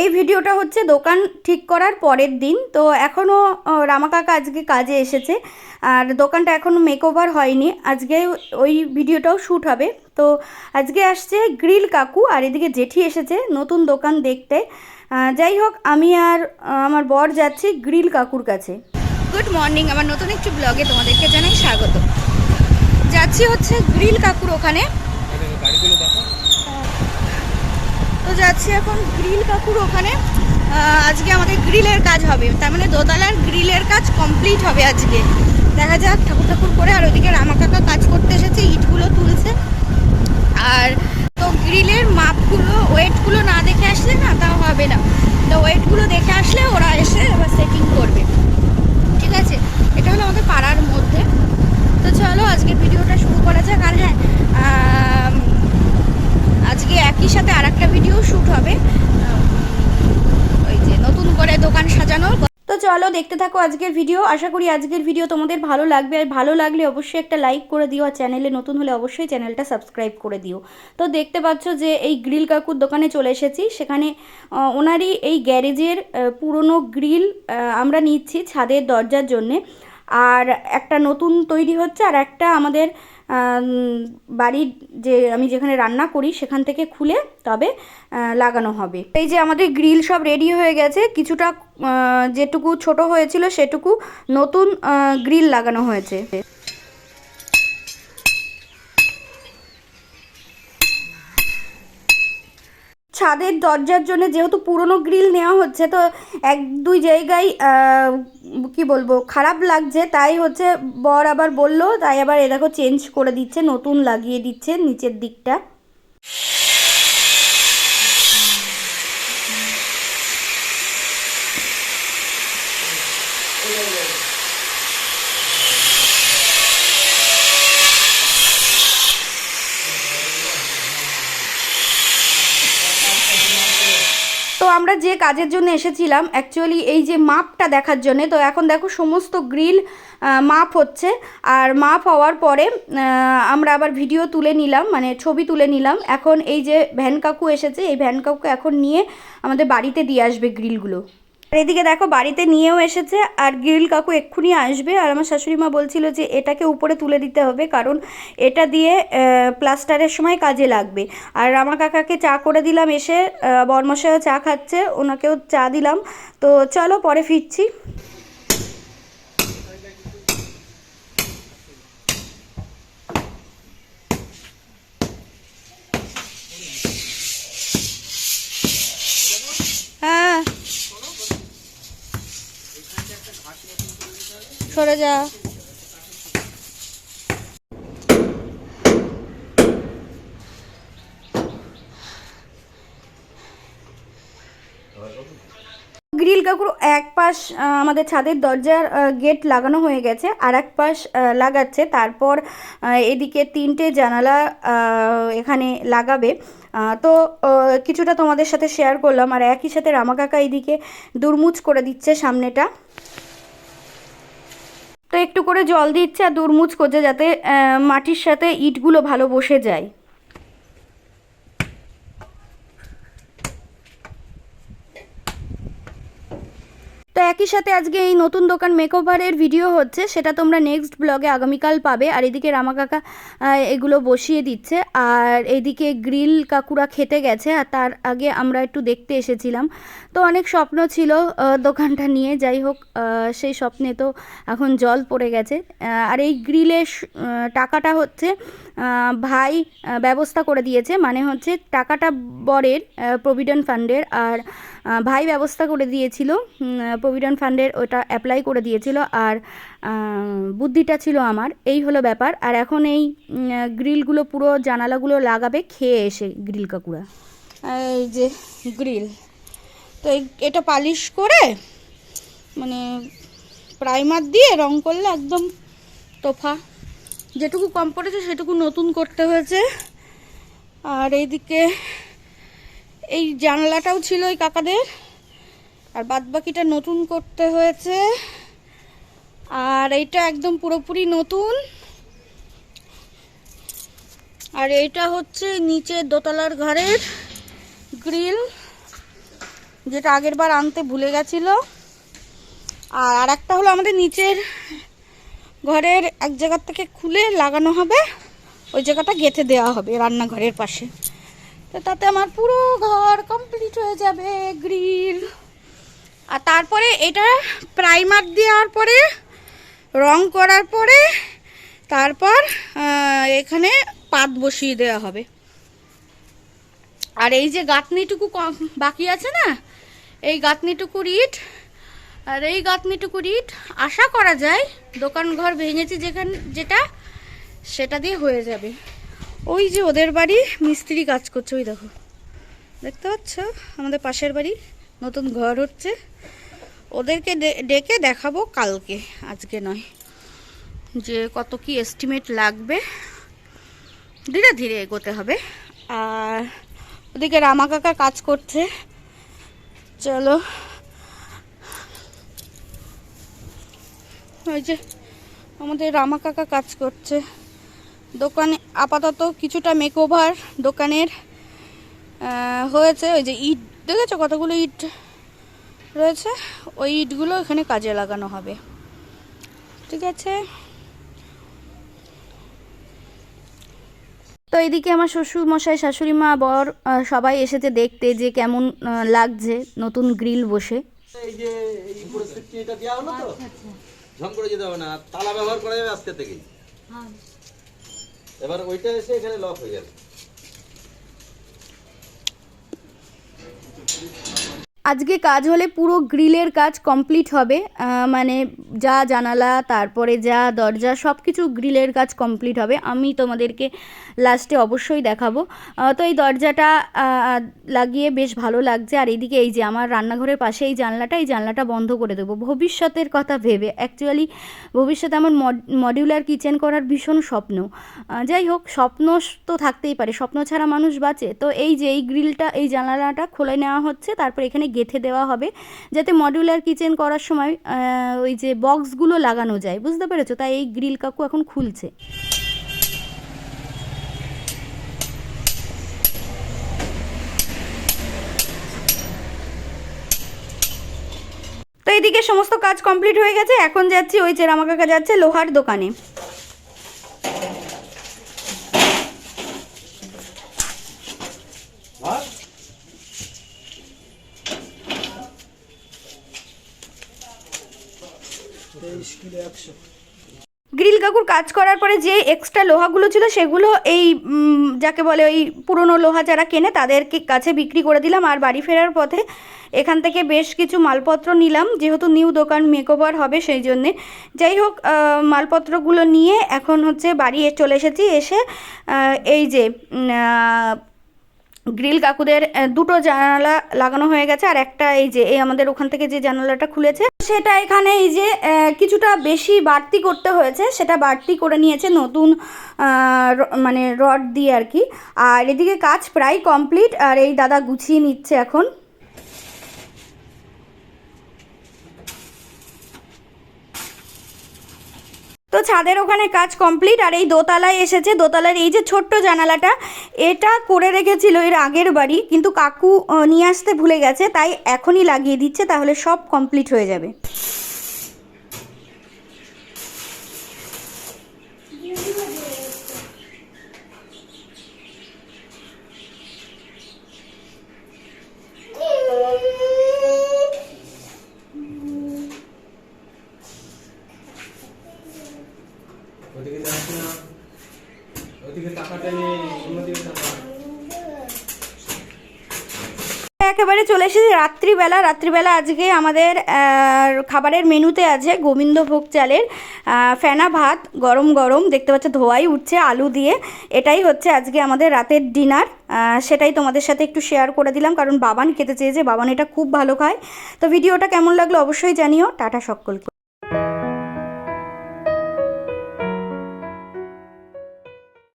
এই ভিডিওটা হচ্ছে দোকান ঠিক করার পরের দিন। তো এখনও রামা কাকা আজকে কাজে এসেছে। আর দোকানটা এখনও মেকওভার হয়নি। আজকে ওই ভিডিওটাও শ্যুট হবে। তো আজকে আসছে গ্রিল কাকু আর এদিকে জেঠি এসেছে নতুন দোকান দেখতে। যাই হোক, আমি আর আমার বর যাচ্ছি গ্রিল কাকুর কাছে। গুড মর্নিং আমার নতুন একটি ব্লগে তোমাদেরকে জানাই স্বাগত। যাচ্ছি হচ্ছে গ্রিল কাকুর ওখানে। তো যাচ্ছি এখন গ্রিল কাকুর ওখানে। আজকে আমাদের গ্রিলের কাজ হবে। তার মানে দোতলার গ্রিলের কাজ কমপ্লিট হবে আজকে। দেখা যাক ঠাকুর ঠাকুর করে আর ওইদিকে রামা কাকা কাজ করতে এসেছে, ইটগুলো তুলছে। আর তো গ্রিলের মাপগুলো, ওয়েটগুলো না দেখে আসলে না, তাও হবে না। তো ওয়েটগুলো দেখে আসলে ওরা এসে এবার সেটিং করবে। ঠিক আছে? এটা হলো আমাদের পাড়ার মধ্যে। তো চলো আজকে ভিডিওটা শুরু করা যাক। আর হ্যাঁ আম, আজকে একই সাথে আর একটা ভিডিও শ্যুট হবে আম, ওই যে নতুন করে দোকান সাজানোর তো চলো দেখতে থাকো আজকের ভিডিও আশা করি আজকের ভিডিও তোমাদের ভালো লাগবে। আর ভালো লাগলে অবশ্যই একটা লাইক করে দিও। আর চ্যানেলে নতুন হলে অবশ্যই চ্যানেলটা সাবস্ক্রাইব করে দিও। তো দেখতে পাচ্ছ যে এই গ্রিল কাকুর দোকানে চলে এসেছি। সেখানে ওনারই এই গ্যারেজের পুরনো গ্রিল আমরা নিচ্ছি ছাদের দরজার জন্যে। আর একটা নতুন তৈরি হচ্ছে। আর একটা আমাদের আম, বাড়ির যে আমি যেখানে রান্না করি সেখান থেকে খুলে তবে লাগানো হবে। এই যে আমাদের গ্রিল সব রেডি হয়ে গেছে, কিছুটা যেটুকু ছোট হয়েছিল সেটুকু নতুন গ্রিল লাগানো হয়েছে। ছাদের দরজার জন্য যেহেতু পুরনো গ্রিল নেওয়া হচ্ছে, তো এক দুই জায়গায় কি বলব, খারাপ লাগছে, তাই হচ্ছে বর আবার বলল, তাই আবার এ দেখো চেঞ্জ করে দিচ্ছে, নতুন লাগিয়ে দিচ্ছে নিচের দিকটা। আমরা যে কাজের জন্য এসেছিলাম অ্যাকচুয়ালি এই যে মাপটা দেখার জন্যে, তো এখন দেখো সমস্ত গ্রিল মাপ হচ্ছে। আর মাপ হওয়ার পরে আমরা আবার ভিডিও তুলে নিলাম মানে ছবি তুলে নিলাম। এখন এই যে ভ্যান কাকু এসেছে, এই ভ্যান কাকু এখন নিয়ে আমাদের বাড়িতে দিয়ে আসবে গ্রিলগুলো। আর এদিকে দেখো, বাড়িতে নিয়েও এসেছে আর গ্রিল কাকু এক্ষুনি আসবে। আর আমার শাশুড়ি মা বলছিল যে এটাকে উপরে তুলে দিতে হবে কারণ এটা দিয়ে প্লাস্টারের সময় কাজে লাগবে। আর আমার কাকাকে চা করে দিলাম এসে বর্মশায়ও চা খাচ্ছে, ওনাকেও চা দিলাম। তো চলো পরে ফিরছি। সরে যা। গ্রিল কাকুর এক পাশ আমাদের ছাদের দরজার গেট লাগানো হয়ে গেছে, আর এক পাশ লাগাচ্ছে। তারপর এদিকে তিনটে জানালা এখানে লাগাবে। তো কিছুটা তোমাদের সাথে শেয়ার করলাম, আর একই সাথে রামা কাকা এদিকে দুরমুচ করে দিচ্ছে সামনেটা। তো একটু করে জল দিচ্ছে আর দুরমুচ করছে যাতে মাটির সাথে ইটগুলো ভালো বসে যায়। তো একই সাথে আজকে এই নতুন দোকান মেকওভারের ভিডিও হচ্ছে, সেটা তোমরা নেক্সট ব্লগে আগামীকাল পাবে। আর এদিকে রামা কাকা এগুলো বসিয়ে দিচ্ছে। আর এদিকে গ্রিল কাকুরা খেতে গেছে, আর তার আগে আমরা একটু দেখতে এসেছিলাম। তো অনেক স্বপ্ন ছিল দোকানটা নিয়ে, যাই হোক সেই স্বপ্নে তো এখন জল পড়ে গেছে। আর এই গ্রিলের টাকাটা হচ্ছে ভাই ব্যবস্থা করে দিয়েছে। মানে হচ্ছে টাকাটা বরের প্রভিডেন্ট ফান্ডের আর ভাই ব্যবস্থা করে দিয়েছিল প্রভিডেন্ট ফান্ডের ওটা অ্যাপ্লাই করে দিয়েছিল আর বুদ্ধিটা ছিল আমার, এই হলো ব্যাপার। আর এখন এই গ্রিলগুলো পুরো জানালাগুলো লাগাবে খেয়ে এসে গ্রিল কাকুরা। এই যে গ্রিল, তো এটা পালিশ করে মানে প্রাইমার দিয়ে রং করলে একদম তোফা। যেটুকু কম পড়েছে সেটুকু নতুন করতে হয়েছে। আর এইদিকে এই জানলাটাও ছিল ওই কাকাদের। আর বাদ বাকিটা নতুন করতে হয়েছে। আর এইটা একদম পুরোপুরি নতুন। আর এইটা হচ্ছে নিচে দোতলার ঘরের গ্রিল, যেটা আগের বার আনতে ভুলে গেছিল। আর আর একটা হলো আমাদের নিচের ঘরের এক জায়গার থেকে খুলে লাগানো হবে। ওই জায়গাটা গেঁথে দেওয়া হবে রান্নাঘরের পাশে। তো তাতে আমার পুরো ঘর কমপ্লিট হয়ে যাবে গ্রিল আর তারপরে এটা প্রাইমার দেওয়ার পরে, রং করার পরে, তারপর এখানে পাত বসিয়ে দেওয়া হবে। আর এই যে গাঁথনিটুকু বাকি আছে না? এই গাঁথনিটুকুর ইট আর এই গাঁথনিটুকুর ইট আশা করা যায় দোকান ঘর ভেঙেছে যেখানে, যেটা, সেটা দিয়ে হয়ে যাবে। ওই যে ওদের বাড়ি, মিস্ত্রি কাজ করছে, ওই দেখো। দেখতে পাচ্ছ? আমাদের পাশের বাড়ি, নতুন ঘর হচ্ছে। ওদেরকে ডেকে দেখাবো কালকে, আজকে নয়। যে কত কি এস্টিমেট লাগবে। ধীরে ধীরে এগোতে হবে। আর ওদিকে রামা কাকা কাজ করছে। চলো। ওই যে আমাদের রামা কাকা কাজ করছে। দোকানে আপাতত কিছুটা মেকওভার দোকানের হয়েছে। ওই যে ইট দেখেছ কতগুলো ইট রয়েছে? ওই ইটগুলো এখানে কাজে লাগানো হবে। ঠিক আছে? তো এইদিকে আমার শ্বশুর মশাই শাশুড়ি মা বর সবাই এসেছে দেখতে যে কেমন লাগছে নতুন গ্রিল বসে। এই যে এই উপরে এটা দেওয়া হলো তো? ঝম করে যেতে হবে না। তালা ব্যবহার করা যাবে আজকে থেকেই। এবার ওইটা এসে এখানে লক হয়ে যাবে। আজকে কাজ হলে পুরো গ্রিলের কাজ কমপ্লিট হবে মানে যা জানালা, তারপরে যা দরজা সব কিছু গ্রিলের কাজ কমপ্লিট হবে। আমি তোমাদেরকে লাস্টে অবশ্যই দেখাবো। তো এই দরজাটা লাগিয়ে বেশ ভালো লাগছে। আর এইদিকে এই যে আমার রান্নাঘরের পাশে এই জানলাটা এই জানলাটা বন্ধ করে দেবো। ভবিষ্যতের কথা ভেবে অ্যাকচুয়ালি ভবিষ্যতে আমার মডিউলার কিচেন করার ভীষণ স্বপ্ন। যাই হোক, স্বপ্ন তো থাকতেই পারে, স্বপ্ন ছাড়া মানুষ বাঁচে। তো এই যে এই গ্রিলটা, এই জানালাটা খুলে নেওয়া হচ্ছে, তারপর এখানে গেঁথে দেওয়া হবে যাতে মডিউলার কিচেন করার সময় ওই যে বক্সগুলো লাগানো যায়। বুঝতে পেরেছ? তাই এই গ্রিল কাকু এখন খুলছে। তো এইদিকে সমস্ত কাজ কমপ্লিট হয়ে গেছে। এখন যাচ্ছি ওই যে রামা কাকা যাচ্ছে লোহার দোকানে। গ্রিল কাকুর কাজ করার পরে যে এক্সট্রা লোহাগুলো ছিল সেগুলো এই যাকে বলে ওই পুরনো লোহা যারা কেনে তাদেরকে কাছে বিক্রি করে দিলাম আর বাড়ি ফেরার পথে এখান থেকে বেশ কিছু মালপত্র নিলাম। যেহেতু নিউ দোকান মেকওভার হবে সেই জন্যে। যাই হোক মালপত্রগুলো নিয়ে এখন হচ্ছে বাড়ি চলে এসেছি। এসে এই যে গ্রিল কাকুদের দুটো জানালা লাগানো হয়ে গেছে, আর একটা এই যে, এই আমাদের ওখান থেকে যে জানালাটা খুলেছে, সেটা এখানে এই যে কিছুটা বেশি বাড়তি করতে হয়েছে, সেটা বাড়তি করে নিয়েছে নতুন মানে রড দিয়ে আর কি। আর এদিকে কাজ প্রায় কমপ্লিট, আর এই দাদা গুছিয়ে নিচ্ছে এখন। তো ছাদের ওখানে কাজ কমপ্লিট আর এই দোতলায় এসেছে, দোতলার এই যে ছোট্ট জানালাটা, এটা করে রেখেছিল এর আগের বাড়ি, কিন্তু কাকু নিয়ে আসতে ভুলে গেছে, তাই এখনই লাগিয়ে দিচ্ছে, তাহলে সব কমপ্লিট হয়ে যাবে ওদিকে যাস না একেবারে চলে এসেছি রাত্রিবেলা। রাত্রিবেলা আজকে আমাদের খাবারের মেনুতে আছে গোবিন্দভোগ চালের ফেনা ভাত, গরম গরম। দেখতে পাচ্ছ, ধোয়াই উঠছে আলু দিয়ে। এটাই হচ্ছে আজকে আমাদের রাতের ডিনার। সেটাই তোমাদের সাথে একটু শেয়ার করে দিলাম, কারণ বাবান খেতে চেয়েছে, বাবান এটা খুব ভালো খায়। তো ভিডিওটা কেমন লাগল অবশ্যই জানিও। টাটা সকলকে।